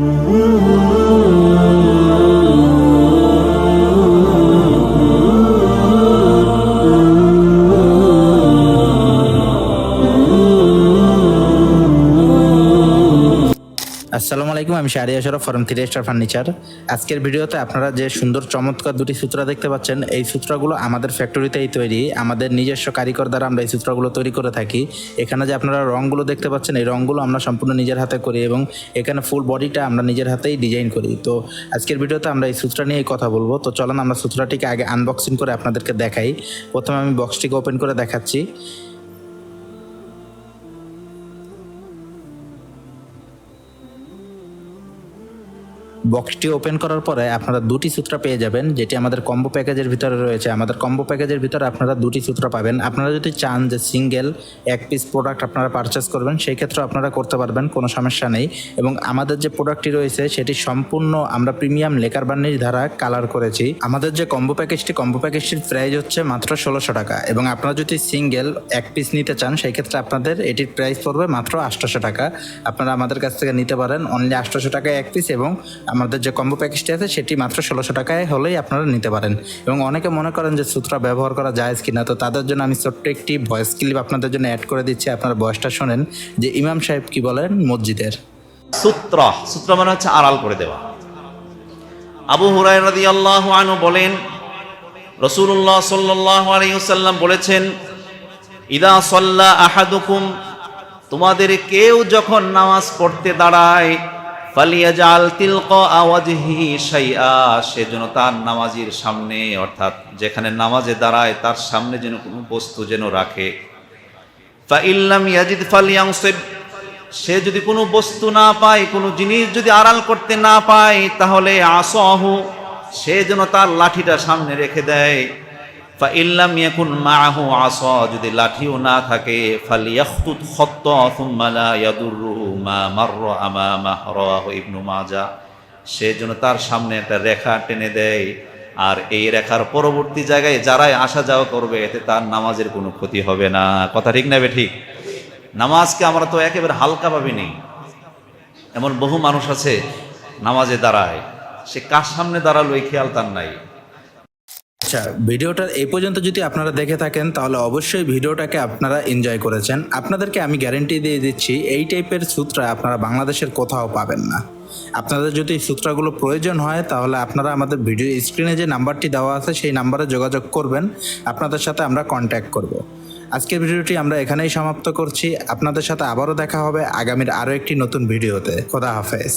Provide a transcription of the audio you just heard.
Ooh. আসসালামু আলাইকুম, আমি Shahria Sharaf from three star furniture আজকের ভিডিওতে আপনারা যে সুন্দর চমৎকার দুটি সূত্র দেখতে পাচ্ছেন, এই সূত্রগুলো আমাদের ফ্যাক্টরিতেই তৈরি, আমাদের নিজস্ব কারিগর দ্বারা আমরা এই সূত্রগুলো তৈরি করে থাকি। এখানে যে আপনারা রঙগুলো দেখতে পাচ্ছেন, এই রঙগুলো আমরা সম্পূর্ণ নিজের হাতে করি এবং এখানে ফুল বডিটা আমরা নিজের হাতেই ডিজাইন করি। তো আজকের ভিডিওতে আমরা এই সূত্র নিয়েই কথা বলব। তো চলুন আমরা সূত্রটিকে আগে আনবক্সিং করে আপনাদেরকে দেখাই। প্রথমে আমি বক্সটিকে ওপেন করে দেখাচ্ছি। বক্সটি ওপেন করার পরে আপনারা দুটি সূত্র পেয়ে যাবেন, যেটি আমাদের কম্বো প্যাকেজের ভিতরে রয়েছে। আমাদের কম্বো প্যাকেজের ভিতরে আপনারা দুটি সূত্র পাবেন। আপনারা যদি চান যে সিঙ্গেল এক পিস প্রোডাক্ট আপনারা পারচেস করবেন, সেই ক্ষেত্রে আপনারা করতে পারবেন, কোনো সমস্যা নেই। এবং আমাদের যে প্রোডাক্টটি রয়েছে, সেটি সম্পূর্ণ আমরা প্রিমিয়াম লেকার বার্নিশ দ্বারা কালার করেছি। আমাদের যে কম্বো প্যাকেজটি কম্বো প্যাকেজটির প্রাইস হচ্ছে মাত্র ষোলোশো টাকা। এবং আপনারা যদি সিঙ্গেল এক পিস নিতে চান, সেই ক্ষেত্রে আপনাদের এটির প্রাইস পড়বে মাত্র আটশোশো টাকা। আপনারা আমাদের কাছ থেকে নিতে পারেন অনলি আটশোশো টাকায় এক পিস এবং আমাদের যে কম্বো প্যাকেজটি আছে, সেটি মাত্র ষোলোশো টাকায় হলেই আপনারা নিতে পারেন। এবং অনেকে মনে করেন যে সূত্র ব্যবহার করা যায় কিনা, তো তাদের জন্য আমি ছোট্ট একটি ভয়েস ক্লিপ আপনাদের জন্য অ্যাড করে দিচ্ছি। আপনারা ভয়েসটা শোনেন যে ইমাম সাহেব কি বলেন? মসজিদের। সূত্র সূত্র মানে হচ্ছে আড়াল করে দেওয়া। আবু হুরাই রাদি আল্লাহ আনু বলেন রসুল্লাহ সাল্লাহ আলাইসাল্লাম বলেছেন, ইদা সল্লা আহাদুকুম তোমাদের কেউ যখন নামাজ পড়তে দাঁড়ায় ফালিয়াজাল তিলক আওয়াজহি শাইআ সেজন্য তার নামাজির সামনে, অর্থাৎ যেখানে নামাজে দাঁড়ায়, তার সামনে যেন কোনো বস্তু যেন রাখে। ফা ইল্লাম ইয়াজিদ ফালিয়াংসিব, সে যদি কোনো বস্তু না পায়, কোনো জিনিস যদি আড়াল করতে না পায়, তাহলে আসহু সে যেন তার লাঠিটা সামনে রেখে দেয়। ফা ইল্লাম ইয়াকুন মাআহু আসা যদি লাঠিও না থাকে, ফালিয়াখতুত খত্ত থুম্মা লা ইয়াদুররু মা মারর আমামা রাওয়াহু ইবনু মাজা। সে যেন তার সামনে একটা রেখা টেনে দেয়, আর এই রেখার পরবর্তী জায়গায় যারাই আসা যাওয়া করবে, এতে তার নামাজের কোনো ক্ষতি হবে না। কথা ঠিক নেবে ঠিক? নামাজকে আমরা তো একেবারে হালকা ভাবে নেই। এমন বহু মানুষ আছে, নামাজে দাঁড়ায়, সে কার সামনে দাঁড়াল, এই খেয়াল তার নাই। আচ্ছা ভিডিওটা এই পর্যন্ত যদি আপনারা দেখে থাকেন, তাহলে অবশ্যই ভিডিওটাকে আপনারা এনজয় করেছেন। আপনাদেরকে আমি গ্যারেন্টি দিয়ে দিচ্ছি, এই টাইপের সূত্র আপনারা বাংলাদেশের কোথাও পাবেন না। আপনাদের যদি সূত্রগুলো প্রয়োজন হয়, তাহলে আপনারা আমাদের ভিডিও স্ক্রিনে যে নাম্বারটি দেওয়া আছে, সেই নাম্বারে যোগাযোগ করবেন। আপনাদের সাথে আমরা কন্ট্যাক্ট করব। আজকের ভিডিওটি আমরা এখানেই সমাপ্ত করছি। আপনাদের সাথে আবারও দেখা হবে আগামীর আরও একটি নতুন ভিডিওতে। খোদা হাফেজ।